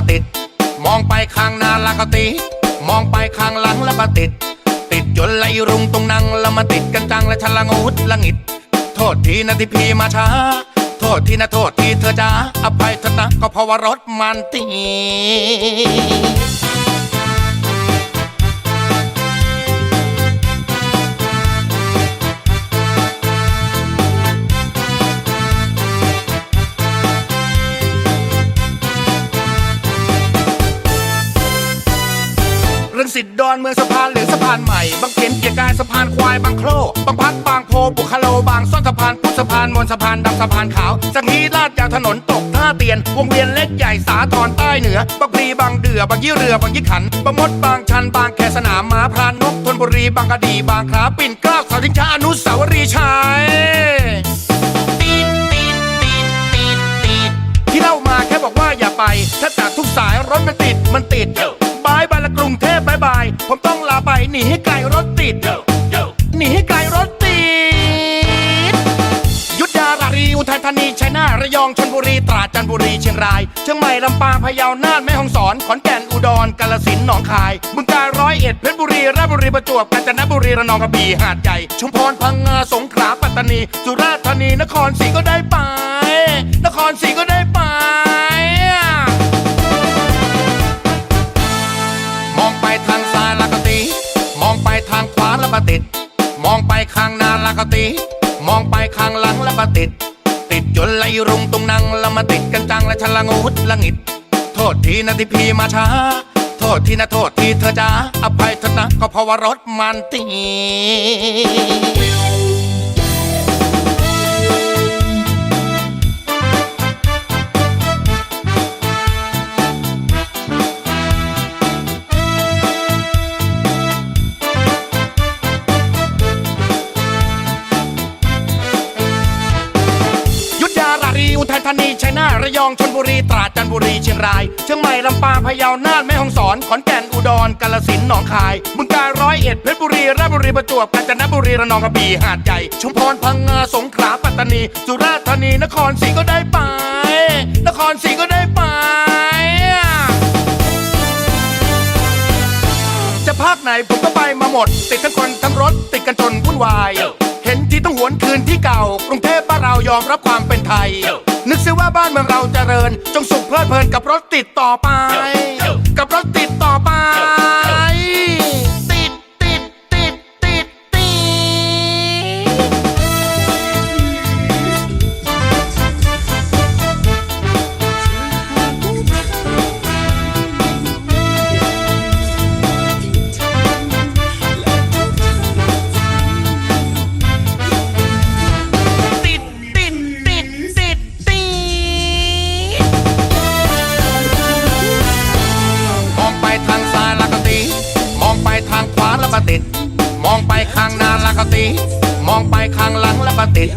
ก็ติด มองไปข้างหน้าแล้วก็ติด มองไปข้างหลังแล้วก็ติด ติดจนไหลรุงตรงนั่งแล้วมาติดกันจังและชะละงุดละงิด โทษทีนะที่พี่มาช้า โทษทีนะโทษทีเธอจ้าอภัยเถอะนะก็เพราะว่ารถมันติด สิทธิ์ดอนเมืองสะพานเหลือสะพานใหม่ บางเขนเกียรกายสะพานควายบางโคลบางพัดบางโพบุคโลบางซ่อนสะพานพุทธสะพานมนสะพานดำสะพานขาวสังฮีลาดยาวถนนตกท่าเตียน วงเวียนเล็กใหญ่สาทรใต้เหนือบางพลีบางเดือบางยี่เรือบางยี่ขันบางมดบางชันบางแคสนามม้าพรานนกธนบุรีบางกะดีบางคราปิ่นเกล้าสาทิงชาอนุสาวรีย์ชัยที่เล่ามาแค่บอกว่าอย่าไป ถ้าจากทุกสายรถมันติดมันติด หนีให้ไกลรถติด หนีให้ไกลรถติด ยุทธยารารีอุทัยธานีชัยนาทระยองชนบุรีตราดจันทบุรีเชียงราย เชียงใหม่ลำปางพะเยาน่านแม่ฮ่องสอนขอนแก่นอุดรกาฬสินธุ์หนองคายบึงกาฬร้อยเอ็ดเพชรบุรีราชบุรีประจวบกาญจนบุรีระนองกระบี่หาดใหญ่ชุมพรพังงาสงขลาปัตตานีสุราษฎร์ธานีนครศรีก็ได้ไป นครศรีก็ได้ไป คติ มองไปข้างหลังแล้วก็ติด ติดจนไหลรุงตรงนั่งแล้วมาติดกันจังและฉันละงุดละงิด โทษทีนะที่พี่มาช้า โทษทีนะโทษทีเธอจ้าอภัยเถอะนะก็เพราะว่ารถมันติด ยธานีชัยนาทระยองชนบุรีตราดจันทบุรีเชียงราย เชียงใหม่ลำปางพะเยาน่านแม่ฮ่องสอนขอนแก่นอุดรกาฬสินธุ์หนองคายบึงกาฬร้อยเอ็ดเพชรบุรีราชบุรีประจวบกาญจนบุรีระนองกระบี่หาดใหญ่ชุมพรพังงาสงขลาปัตตานี สุราษฎร์ธานีนครศรีก็ได้ไป นครศรีก็ได้ไป จะภาคไหนผมก็ไปมาหมด ติดทั้งคนทั้งรถ ติดกันจนวุ่นวาย เห็นที่ต้องหวนคืนที่เก่ากรุงเทพบ้านเรายอมรับความเป็นไทย นึกซิว่าบ้านเมืองเราเจริญ จงสุขเพลิดเพลินกับรถติดต่อไป กับรถติดต่อไปติด ไปข้างหน้าแล้วก็ติมองไปข้างหลังแล้วก็ติด